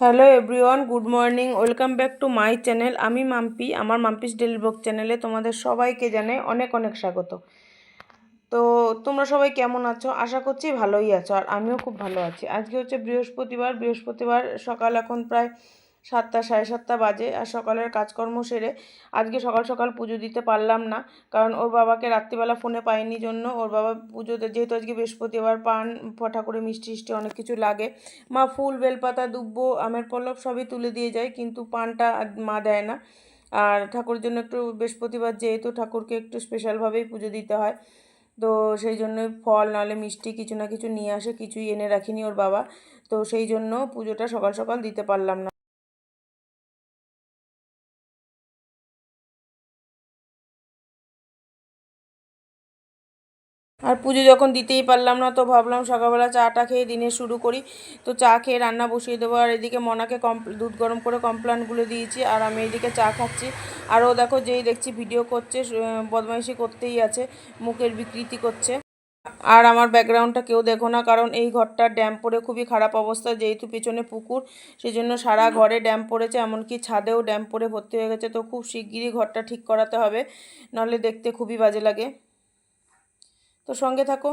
Hello everyone, good morning, welcome back to my channel. আমি মাম্পি, আমার Mampi's daily blog চ্যানেলে তোমাদের সবাইকে জানাই অনেক অনেক স্বাগত। তো তোমরা সবাই কেমন আছো? আশা করছি ভালোই আছো, আর আমিও খুব ভালো আছি। আজকে হচ্ছে বৃহস্পতিবার বৃহস্পতিবার সকাল এখন প্রায় সাতটা, সাড়ে সাতটা বাজে আর সকালের কাজকর্ম সেরে আজকে সকাল সকাল পুজো দিতে পারলাম না। কারণ ওর বাবাকে রাত্রিবেলা ফোনে পাইনি জন্য। ওর বাবা পুজোতে যেহেতু আজকে বৃহস্পতিবার, পান ঠাকুরের মিষ্টি মিষ্টি অনেক কিছু লাগে। মা ফুল, বেলপাতা, দুব্বো, আমের পল্লব সবই তুলে দিয়ে যায়, কিন্তু পানটা মা দেয় না। আর ঠাকুরের জন্য একটু বৃহস্পতিবার যেহেতু ঠাকুরকে একটু স্পেশালভাবেই পুজো দিতে হয়। তো সেই জন্য ফল নাহলে মিষ্টি কিছু না কিছু নিয়ে আসে, কিছুই এনে রাখিনি ওর বাবা। তো সেই জন্য পুজোটা সকাল সকাল দিতে পারলাম না। আর পুজো যখন দিতেই পারলাম না, তো ভাবলাম সকালবেলা চাটা খেয়ে দিনে শুরু করি। তো চা খেয়ে রান্না বসিয়ে দেবো। আর এদিকে মনাকে কম, দুধ গরম করে কমপ্লান গুলে দিয়েছি। আর আমি এদিকে চা খাচ্ছি। আর ও দেখো যেই দেখছি ভিডিও করছে বদমাইশি করতেই আছে, মুখের বিকৃতি করছে। আর আমার ব্যাকগ্রাউন্ডটা কেউ দেখো না, কারণ এই ঘরটা ড্যাম পড়ে খুবই খারাপ অবস্থা, যেহেতু পেছনে পুকুর সেই জন্য সারা ঘরে ড্যাম পড়েছে, এমনকি ছাদেও ড্যাম পড়ে ভর্তি হয়ে গেছে। তো খুব শিগগিরই ঘরটা ঠিক করাতে হবে নাহলে দেখতে খুবই বাজে লাগে। তো সঙ্গে থাকো।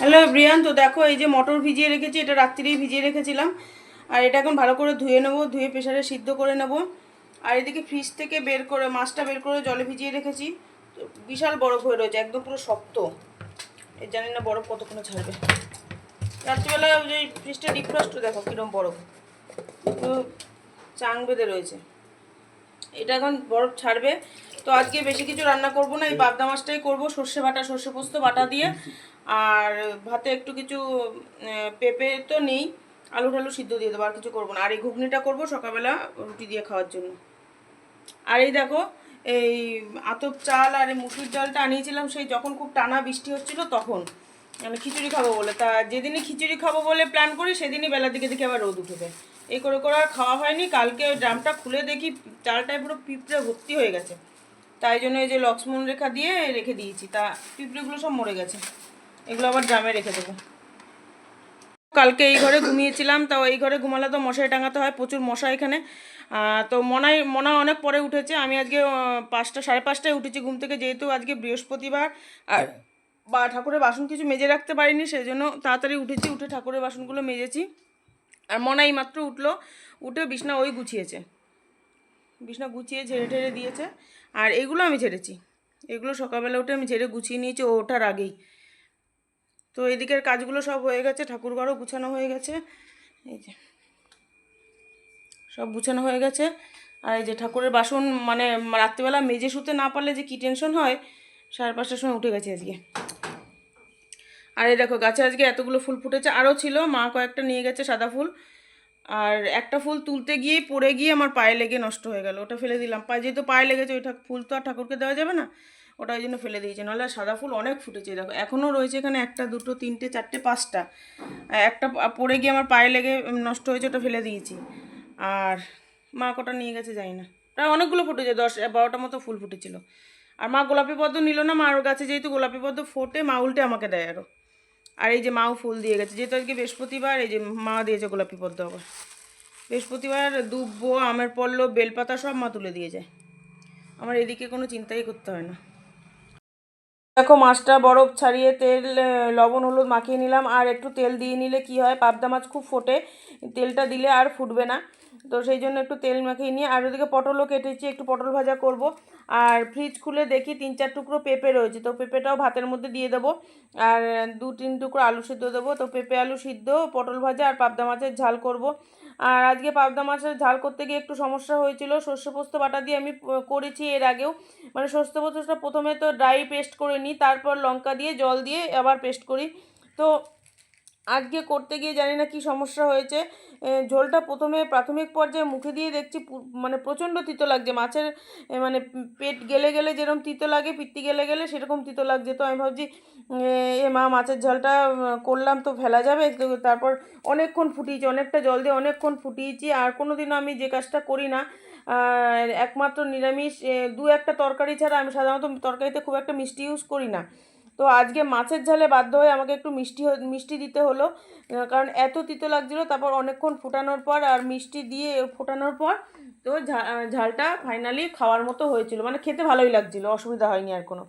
হ্যালো ব্রিয়ান তো দেখো এই যে মটর ভিজিয়ে রেখেছি, এটা রাত্রিরেই ভিজিয়ে রেখেছিলাম। আর এটা এখন ভালো করে ধুয়ে নেব, ধুয়ে প্রেশারে সিদ্ধ করে নেব। আর এদিকে ফ্রিজ থেকে বের করে, মাছটা বের করে জলে ভিজিয়ে রেখেছি। তো বিশাল বরফ হয়ে রয়েছে, একদম পুরো শক্ত। এর জানি না বরফ কতক্ষণে ছাড়বে। রাত্রিবেলা ওই যে ফ্রিজটা ডিফ্রস্ট দেখো কীরকম বরফ। তো চাং বেঁধে রয়েছে। এটা এখন বরফ ছাড়বে। তো আজকে বেশি কিছু রান্না করব না, এই পাবদা মাছটাই করব, সর্ষে বাটা, সর্ষে পোস্ত, বাটা দিয়ে। আর ভাতে একটু কিছু পেঁপে তো নেই, আলু টালু সিদ্ধ দিয়ে দেবো, আর কিছু করব না। আর এই ঘুগনিটা করব সকালবেলা রুটি দিয়ে খাওয়ার জন্য। আর এই দেখো, এই আতপ চাল আর এই মুসুর ডালটা আনিয়েছিলাম, সেই যখন খুব টানা বৃষ্টি হচ্ছিল তখন। মানে খিচুড়ি খাব বলে, তা যেদিনই খিচুড়ি খাব বলে প্ল্যান করি, সেদিনই বেলার দিকে দেখি আবার রোদ উঠে যায় এই করে করে আর খাওয়া হয়নি। কালকে ওই ড্রামটা খুলে দেখি, চালটায় পুরো পিঁপড়ে ভর্তি হয়ে গেছে। তাই জন্য এই যে লক্ষ্মণ রেখা দিয়ে রেখে দিয়েছি। তা পিঁপড়েগুলো সব মরে গেছে। এগুলো আবার ড্রামে রেখে দেবো। কালকে এই ঘরে ঘুমিয়েছিলাম তাও এই ঘরে ঘুমালে তো মশাই টাঙাতে হয়, প্রচুর মশা এখানে। তো মনাই মনা অনেক পরে উঠেছে। আমি আজকে পাঁচটা, সাড়ে পাঁচটায় উঠেছি ঘুম থেকে, যেহেতু আজকে বৃহস্পতিবার। আর বা, ঠাকুরের বাসন কিছু মেজে রাখতে পারিনি সেই জন্য তাড়াতাড়ি উঠেছি, উঠে ঠাকুরের বাসনগুলো মেজেছি। আর মনাই মাত্র উঠল, উঠে বিছনা ওই গুছিয়েছে। বিছনা গুছিয়ে ঝেড়ে ঠেড়ে দিয়েছে। আর এগুলো আমি ঝেড়েছি। এগুলো সকালবেলা উঠে আমি ঝেড়ে গুছিয়ে নিয়েছি, ও ওঠার আগেই। তো এদিকের কাজগুলো সব হয়ে গেছে ঠাকুর ঘরও গুছানো হয়ে গেছে। এই যে, সব গুছানো হয়ে গেছে। আর এই যে ঠাকুরের বাসন মানে রাত্রিবেলা মেজে শুতে না পারলে যে কী টেনশন হয়, সাড়ে পাঁচটার সময় উঠে গেছে আজকে। আর এই দেখো, গাছে আজকে এতগুলো ফুল ফুটেছে। আরও ছিল, মা কয়েকটা নিয়ে গেছে সাদা ফুল। আর একটা ফুল তুলতে গিয়ে পড়ে গিয়ে আমার পায়ে লেগে নষ্ট হয়ে গেল, ওটা ফেলে দিলাম। পায়ে যেহেতু পায়ে লেগেছে, ওই ফুল তো আর ঠাকুরকে দেওয়া যাবে না, ওটা ওই জন্য ফেলে দিয়েছে। নাহলে সাদা ফুল অনেক ফুটেছে দেখো এখনও রয়েছে এখানে একটা, দুটো, তিনটে, চারটে, পাঁচটা। একটা পড়ে গিয়ে আমার পায়ে লেগে নষ্ট হয়েছে, ওটা ফেলে দিয়েছি। আর মা কটা নিয়ে গেছে জানি না, প্রায় অনেকগুলো ফুটেছে, দশ বারোটা মতো ফুল ফুটেছিল। আর মা গোলাপি পদ্ম নিল না মার গাছে যেহেতু গোলাপি পদ্ম ফোটে, মা উল্টে আমাকে দেয় আরও আর এই যে মাও ফুল দিয়ে গেছে। যেহেতু আজকে বৃহস্পতিবার, এই যে মা দিয়েছে গোলাপি পদ্ম আবার বৃহস্পতিবার দুব্বো, আমের পল্লব, বেলপাতা সব মা তুলে দিয়ে যায় আমার এদিকে কোনো চিন্তাই করতে হয় না। দেখো, মাছটা বরফ ছাড়িয়ে তেল লবণ, হলুদ মাখিয়ে নিলাম। আর একটু তেল দিয়ে নিলে কি হয়, পাবদা মাছ খুব ফোটে। তেলটা দিলে আর ফুটবে না। তো সেই জন্য একটু তেল মাখিয়ে নিয়ে, আর ওদিকে পটলও কেটেছি, একটু পটল ভাজা করব। আর ফ্রিজ খুলে দেখি তিন চার টুকরো পেঁপে রয়েছে, তো পেঁপেটাও ভাতের মধ্যে দিয়ে দেবো। আর দু তিন টুকরো আলু সিদ্ধ দেবো, তো পেঁপে আলু সিদ্ধ, পটল ভাজা আর পাবদা মাছের ঝাল করব। আর আজকে পাবদা মাছের ঝাল করতে গিয়ে একটু সমস্যা হয়েছিল, সর্ষে পোস্ত বাটা দিয়ে আমি করেছি এর আগেও। মানে সর্ষে পোস্তটা প্রথমে তো ড্রাই পেস্ট করে নিই, তারপর লঙ্কা দিয়ে জল দিয়ে আবার পেস্ট করি। তো আজকে করতে গিয়ে জানি না কি সমস্যা হয়েছে। ঝোলটা প্রথমে প্রাথমিক পর্যায়ে মুখে দিয়ে দেখছি মানে প্রচণ্ড তিতো লাগছে। মাছের মানে পেট গেলে গেলে যেরকম তিতো লাগে, পিত্তি গেলে গেলে সেরকম তিতো লাগছে। তো আমি ভাবছি, এ মা মাছের ঝালটা করলাম তো ফেলা যাবে। তারপর অনেকক্ষণ ফুটিয়েছি, অনেকটা জল দিয়ে অনেকক্ষণ ফুটিয়েছি। আর কোনো দিনও আমি যে কাজটা করি না একমাত্র নিরামিষ দু একটা তরকারি ছাড়া আমি সাধারণত তরকারিতে খুব একটা মিষ্টি ইউজ করি না। তো আজকে মাছের ঝালে বাধ্য হয়ে আমাকে একটু মিষ্টি মিষ্টি দিতে হলো কারণ এত তিতো লাগছিল, তারপর অনেকক্ষণ ফোটানোর পর আর মিষ্টি দিয়ে ফোটানোর পর তো ঝালটা ফাইনালি খাওয়ার মতো হয়েছিল। মানে খেতে ভালোই লাগছিল, অসুবিধা হয়নি আর কোনো।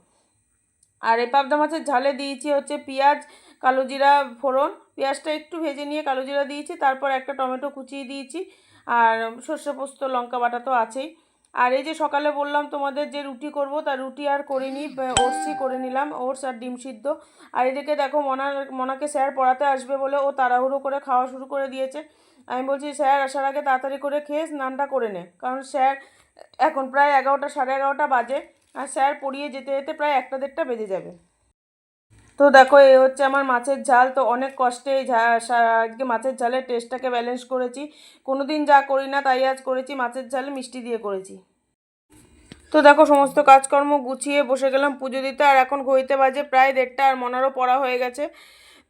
আর এই পাবদা মাছের ঝালে দিয়েছি হচ্ছে পেঁয়াজ কালো জিরা ফোড়ন। পেঁয়াজটা একটু ভেজে নিয়ে কালো জিরা দিয়েছি, তারপর একটা টমেটো কুচিয়ে দিয়েছি, আর সর্ষে পোস্ত, লঙ্কা বাটা তো আছেই। আর এই যে সকালে বললাম তোমাদের যে রুটি করব তার রুটি আর করিনি ওটসই করে নিলাম, ওটস আর ডিম সিদ্ধ। আর এদিকে দেখো মনা, মনাকে স্যার পড়াতে আসবে বলে ও তাড়াহুড়ো করে খাওয়া শুরু করে দিয়েছে। আমি বলছি, স্যার, আসার আগে তাড়াতাড়ি করে খেয়ে স্নানটা করে নে। কারণ স্যার এখন প্রায় এগারোটা, সাড়ে এগারোটা বাজে, আর স্যার পড়িয়ে যেতে যেতে প্রায় একটা দেড়টা বেজে যাবে। তো দেখো এই হচ্ছে আমার মাছের ঝাল। তো অনেক কষ্টে আজকে মাছের ঝালের টেস্টটাকে ব্যালেন্স করেছি। কোনো দিন যা করি না, তাই আজ করেছি মাছের ঝাল, মিষ্টি দিয়ে করেছি। তো দেখো, সমস্ত কাজকর্ম গুছিয়ে বসে গেলাম পুজো দিতে। আর এখন ঘড়িতে বাজে প্রায় দেড়টা আর মনারও পড়া হয়ে গেছে।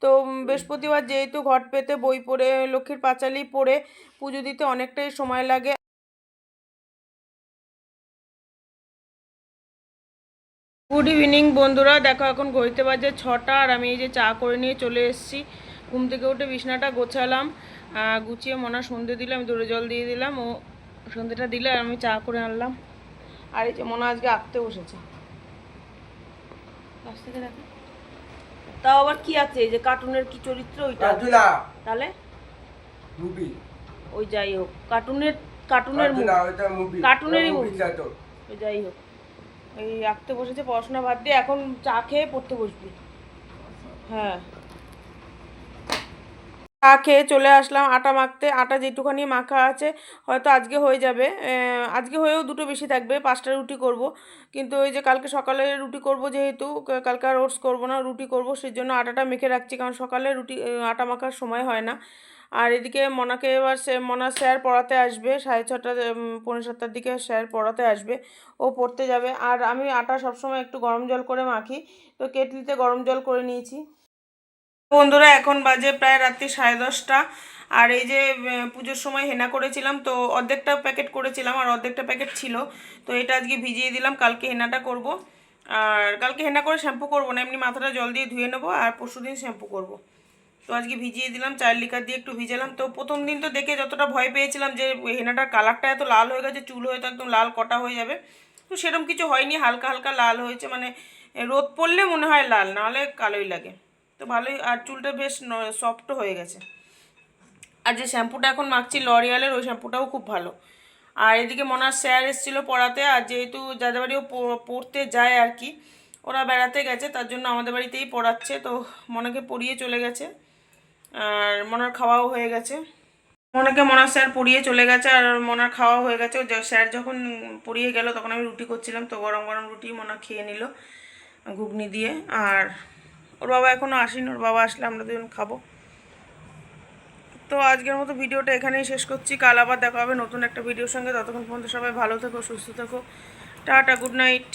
তো বৃহস্পতিবার যেহেতু ঘট পেতে বই পড়ে, লক্ষ্মীর পাঁচালি পড়ে পুজো দিতে অনেকটাই সময় লাগে। গুড ইভিনিং বন্ধুরা। দেখো এখন ঘড়িতে বাজে ছটা আর আমি এই যে চা করে নিয়ে চলে এসেছি। ঘুম থেকে উঠে বিছনাটা গোছালাম গুছিয়ে মনা সন্ধে দিলাম দূরে জল দিয়ে দিলাম ও সন্ধেটা দিলে আর আমি চা করে আনলাম। আর এই যে মনে আজকে আঁকতে বসেছে। তাও আবার কি আছে? এই যে কার্টুনের কি চরিত্র ওইটা? তাহলে? মুভি ওই যাই হোক। কার্টুনের কার্টুনের কার্টুনেরই মুভি তো। ওই যাই হোক। এই আঁকতে বসেছে, পড়াশোনা বাদ দিয়ে এখন চা খেয়ে পড়তে বসবি। হ্যাঁ। চা খেয়ে চলে আসলাম আটা মাখতে, আটা যেটুখানি মাখা আছে, হয়তো আজকে হয়ে যাবে। আজকে হয়েও দুটো বেশি থাকবে, পাঁচটা রুটি করব। কিন্তু ওই যে কালকে সকালে রুটি করব যেহেতু কালকে আর ওটস করব না, রুটি করব সেই জন্য আটাটা মেখে রাখছি, কারণ সকালে রুটি আটা মাখার সময় হয় না। আর এদিকে মনাকে এবার সে মনা স্যার পড়াতে আসবে সাড়ে ছটা উম, পৌনে সাতটার দিকে স্যার পড়াতে আসবে। ও পড়তে যাবে। আর আমি আটা সবসময় একটু গরম জল করে মাখি। তো কেটলিতে গরম জল করে নিয়েছি। বন্ধুরা এখন বাজে প্রায় রাত্রি সাড়ে দশটা। আর এই যে পুজোর সময় হেনা করেছিলাম তো অর্ধেকটা প্যাকেট করেছিলাম আর অর্ধেকটা প্যাকেট ছিল। তো এটা আজকে ভিজিয়ে দিলাম কালকে হেনাটা করব। আর কালকে হেনা করে শ্যাম্পু করব না এমনি মাথাটা জল দিয়ে ধুয়ে নেব আর পরশু দিন শ্যাম্পু করব। তো আজকে ভিজিয়ে দিলাম, চায়ের লিকার দিয়ে একটু ভিজালাম। তো প্রথম দিন তো দেখে যতটা ভয় পেয়েছিলাম যে হেনাটার কালারটা এত লাল হয়ে গেছে, চুল হয়তো একদম লাল কটা হয়ে যাবে। তো সেরকম কিছু হয়নি, হালকা হালকা লাল হয়েছে মানে রোদ পড়লে মনে হয় লাল, নাহলে কালোই লাগে। তো ভালোই, আর চুলটা বেশ সফটও হয়ে গেছে। আর যে শ্যাম্পুটা এখন মাখছি লরিয়ালের ওই শ্যাম্পুটাও খুব ভালো। আর এদিকে মনার স্যার এসেছিল পড়াতে, আর যেহেতু যাদের বাড়িও পড়তে যায় আর কি, ওরা বেড়াতে গেছে, তার জন্য আমাদের বাড়িতেই পড়াচ্ছে। তো মনাকে পড়িয়ে চলে গেছে। আর মনার খাওয়াও হয়ে গেছে। মনাকে মনার স্যার পড়িয়ে চলে গেছে আর মনার খাওয়া হয়ে গেছে। স্যার যখন পড়িয়ে গেল তখন আমি রুটি করছিলাম, তো গরম গরম রুটি মনা খেয়ে নিল ঘুগনি দিয়ে। আর ওর বাবা এখনও আসেনি, ওর বাবা আসলে আমরা দুজন খাব। তো আজকের মতো ভিডিওটা এখানেই শেষ করছি। কাল আবার দেখা হবে নতুন একটা ভিডিওর সঙ্গে। ততক্ষণ পর্যন্ত সবাই ভালো থেকো, সুস্থ থেকো। Tata, good night.